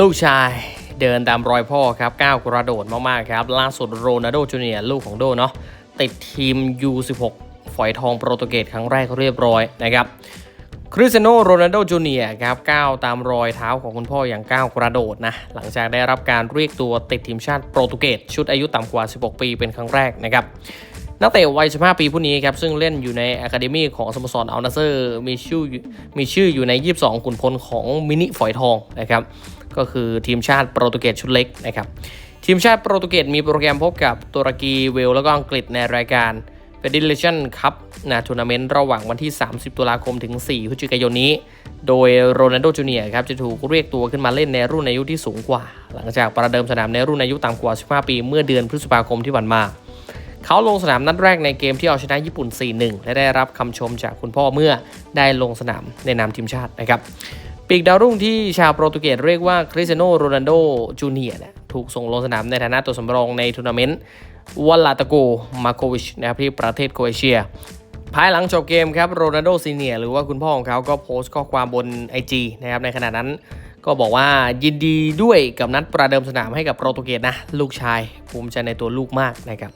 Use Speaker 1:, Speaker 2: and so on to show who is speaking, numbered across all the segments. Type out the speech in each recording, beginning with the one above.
Speaker 1: ลูกชายเดินตามรอยพ่อครับก้าวกระโดดมากๆครับ ล่าสุดโรนัลโดจูเนียร์ลูกของโดเนาะติดทีม U16 ฝอยทองโปรตุเกสครั้งแรกเรียบร้อยนะครับคริสเตียโนโรนัลโดจูเนียร์ครับก้าวตามรอยเท้าของคุณพ่ออย่างก้าวกระโดดนะ หลังจากได้รับการเรียกตัวติดทีมชาติโปรตุเกสชุดอายุต่ำกว่า 16 ปีเป็นครั้งแรกนะครับ นักเตะวัย 15 ปีผู้นี้ครับ ซึ่งเล่นอยู่ในอะคาเดมีของสโมสรอัลนาเซอร์มีชื่อมีชื่ออยู่ใน 22ขุนพลของมินิฝอยทองนะครับ ก็คือทีมชาติโปรตุเกสชุดเล็กนะครับ ทีมชาติโปรตุเกสมีโปรแกรมพบกับตุรกีเวล แล้วก็อังกฤษในรายการ Federation Cup นะทัวร์นาเมนต์ระหว่างวันที่ 30 ตุลาคมถึง 4 พฤศจิกายนนี้ โดยโรนัลโดจูเนียร์ครับ จะถูกเรียกตัวขึ้นมาเล่นในรุ่นอายุที่สูงกว่า หลังจากประเดิมสนามในรุ่นอายุต่ำกว่า 15 ปี เมื่อเดือนพฤษภาคมที่ผ่านมา เขาลงสนามนัดแรกในเกมที่เอาชนะญี่ปุ่น 4-1 และได้รับคำชมจากคุณพ่อเมื่อได้ลงสนามในนามทีมชาตินะครับปีกดาวรุ่งที่ชาวโปรตุเกสเรียกว่าคริสเตียโนโรนัลโดจูเนียร์ถูกส่งลงสนามในฐานะตัวสำรองในทัวร์นาเมนต์วอลลาตาโกมาโควิชนะครับที่ประเทศโครเอเชีย ภายหลังจบเกมครับโรนัลโดซีเนียหรือว่าคุณพ่อของเขาก็โพสต์ข้อความบน IG นะครับในขณะนั้นก็บอกว่ายินดีด้วยกับนัดประเดิมสนามให้กับโปรตุเกสนะ ลูกชายภูมิใจในตัวลูกมากนะครับ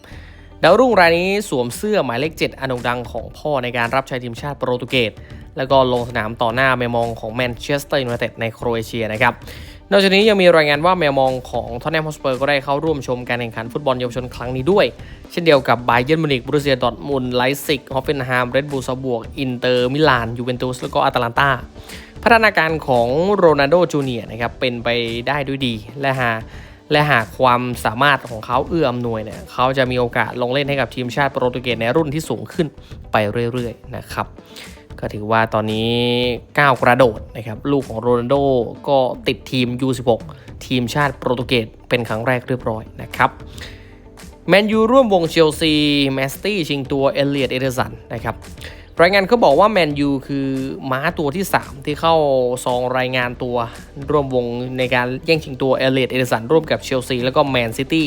Speaker 1: ดาวรุ่งรายนี้สวมเสื้อหมายเลข 7 อันโด่งดังของพ่อในการรับใช้ทีมชาติโปรตุเกส แล้วก็ลงสนามต่อหน้าแมวมองของแมนเชสเตอร์ยูไนเต็ดในโครเอเชียนะครับ นอกจากนี้ยังมีรายงานว่าแมวมองของทอตแนมฮอสเปอร์ก็ได้เข้าร่วมชมการแข่งขันฟุตบอลเยาวชนครั้งนี้ด้วย เช่นเดียวกับไบเยนมิวนิกบรูเซียดอร์ทมุนไลซิกฮอฟเฟนไฮม์เรดบูลซาบวก อินเตอร์มิลานยูเวนตุสแล้วก็อาตาลันตาพัฒนาการของโรนัลโดจูเนียร์นะครับเป็นไปได้ด้วยดีและหา และหากความสามารถของเขาเอื้ออำนวยเนี่ยเขาจะมีโอกาสลงเล่นให้กับทีมชาติโปรตุเกสในรุ่นที่สูงขึ้นไปเรื่อยๆนะครับก็ถือว่าตอนนี้ก้าวกระโดดนะครับลูกของโรนัลโดก็ติดทีม U16 ทีมชาติโปรตุเกสเป็นครั้งแรกเรียบร้อยนะครับแมนยูร่วมวงเชลซีแมสตี้ชิงตัวเอเลียดเอเดอร์สันนะครับ รายงานเขาบอกว่าแมนยูคือม้าตัวที่ 3 ที่เข้าซองรายงานตัวร่วมวงในการแย่งชิงตัวเอเลียดเอเดสันร่วมกับเชลซีแล้วก็แมนซิตี้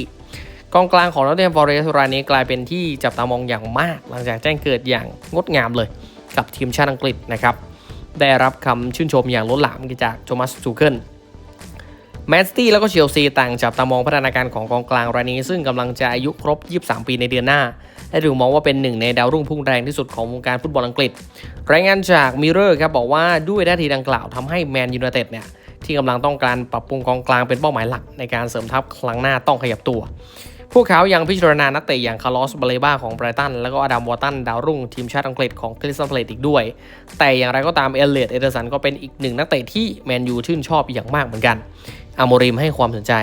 Speaker 1: กองกลางของนอตเทนฟอร์เรสต์รายนี้กลายเป็นที่จับตามองอย่างมาก หลังจากแจ้งเกิดอย่างงดงามเลยกับทีมชาติอังกฤษนะครับ ได้รับคำชื่นชมอย่างล้นหลามจากโทมัสทูเคิลแมนสตี้แล้วก็เชลซีต่างจับตามองพัฒนาการของกองกลางรายนี้ ซึ่งกำลังจะอายุครบ 23 ปีในเดือนหน้า และถูกมองว่าเป็นหนึ่งในดาวรุ่งพุ่งแรงที่สุดของวงการฟุตบอลอังกฤษ รายงานจากมิเรอร์ครับบอกว่าด้วยท่าทีดังกล่าวทำให้แมนยูไนเต็ดเนี่ยที่กำลังต้องการปรับปรุงกองกลางเป็นเป้าหมายหลักในการเสริมทัพครั้งหน้าต้องขยับตัว พวกเขายังพิจารณานักเตะอย่างคาร์ลอสบาเลบ้าของไบรตัน แล้วก็อดัมวอร์ตันดาวรุ่งทีมชาติอังกฤษของคริสตันเพลตอีกด้วย แต่อย่างไรก็ตามเอลเลียดเอเดอร์สันก็เป็นอีกหนึ่งนักเตะที่แมนยูชื่นชอบอย่างมากเหมือนกันอาโมริมให้ความสนใจ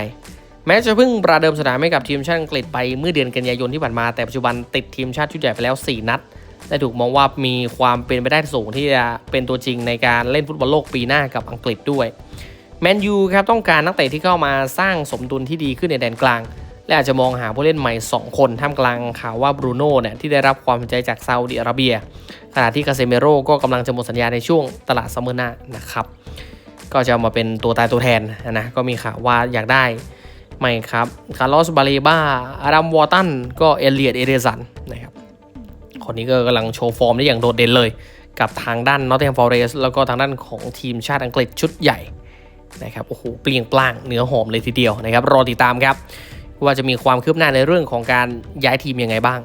Speaker 1: แม้จะเพิ่งประเดิมสนามให้กับทีมชาติอังกฤษไปเมื่อเดือนกันยายนที่ผ่านมาแต่ปัจจุบันติดทีมชาติชุดใหญ่ไปแล้ว 4 นัดและถูกมองว่ามีความเป็นไปได้สูงที่จะเป็นตัวจริงในการเล่นฟุตบอลโลกปีหน้ากับอังกฤษด้วยแมนยูครับต้องการนักเตะที่เข้ามาสร้างสมดุลที่ดีขึ้นในแดนกลาง และอาจจะมองหาผู้เล่นใหม่ 2 คนท่ามกลางข่าวว่าบรูโน่เนี่ยที่ได้รับความสนใจจากซาอุดิอาระเบียขณะที่คาเซเมโร่ก็กำลังจะหมดสัญญาในช่วงตลาดซัมเมอร์หน้านะครับก็จะมาเป็นตัวตายตัวแทนนะก็มีข่าวว่าอยากได้ ไมครับคาร์ลอสบาเลบ้าอารัมวอตันก็เอเลียดเอเดสันนะครับคนนี้ก็กำลังโชว์ฟอร์มได้อย่างโดดเด่นเลย กับทางด้านนอตเทมฟอร์เรสแล้วก็ทางด้านของทีมชาติอังกฤษชุดใหญ่นะครับโอ้โหเปลี่ยงปล้างเนื้อหอมเลยทีเดียวนะครับรอติดตามครับ ว่าจะมีความคืบหน้าในเรื่องของการย้ายทีมยังไงบ้าง